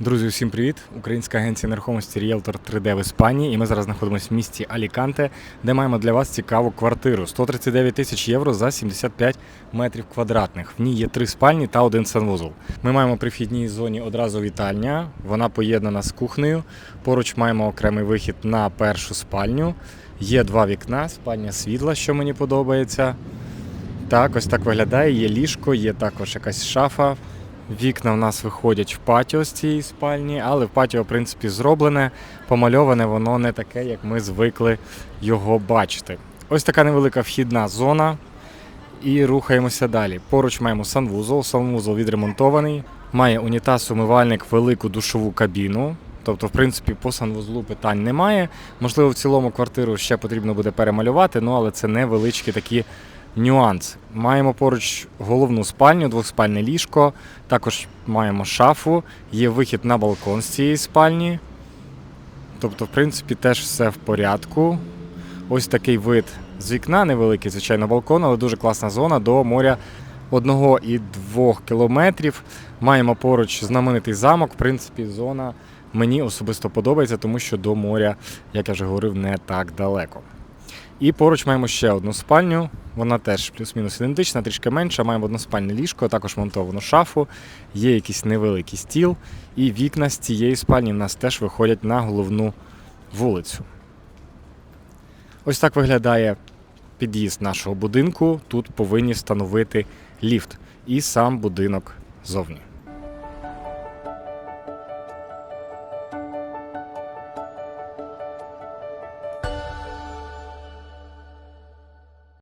Друзі, усім привіт! Українська агенція нерухомості Realtor 3D в Іспанії. І ми зараз знаходимося в місті Аліканте, де маємо для вас цікаву квартиру 139 тисяч євро за 75 метрів квадратних. В ній є три спальні та один санвузол. Ми маємо при вхідній зоні одразу вітальня. Вона поєднана з кухнею. Поруч маємо окремий вихід на першу спальню. Є два вікна, спальня світла, що мені подобається. Так, ось так виглядає. Є ліжко, є також якась шафа. Вікна в нас виходять в патіо з цієї спальні, але в патіо, в принципі, зроблене, помальоване, воно не таке, як ми звикли його бачити. Ось така невелика вхідна зона. І рухаємося далі. Поруч маємо санвузол. Санвузол відремонтований. Має унітаз, умивальник, велику душову кабіну. Тобто, в принципі, по санвузлу питань немає. Можливо, в цілому квартиру ще потрібно буде перемалювати, ну але це невеличкі такі нюанс. Маємо поруч головну спальню, двоспальне ліжко, також маємо шафу, є вихід на балкон з цієї спальні. Тобто, в принципі, теж все в порядку. Ось такий вид з вікна, невеликий, звичайно, балкон, але дуже класна зона до моря одного і двох кілометрів. Маємо поруч знаменитий замок. В принципі, зона мені особисто подобається, тому що до моря, як я вже говорив, не так далеко. І поруч маємо ще одну спальню. Вона теж плюс-мінус ідентична, трішки менша. Маємо односпальне ліжко, також монтовану шафу, є якийсь невеликий стіл, і вікна з цієї спальні в нас теж виходять на головну вулицю. Ось так виглядає під'їзд нашого будинку. Тут повинні встановити ліфт і сам будинок зовні.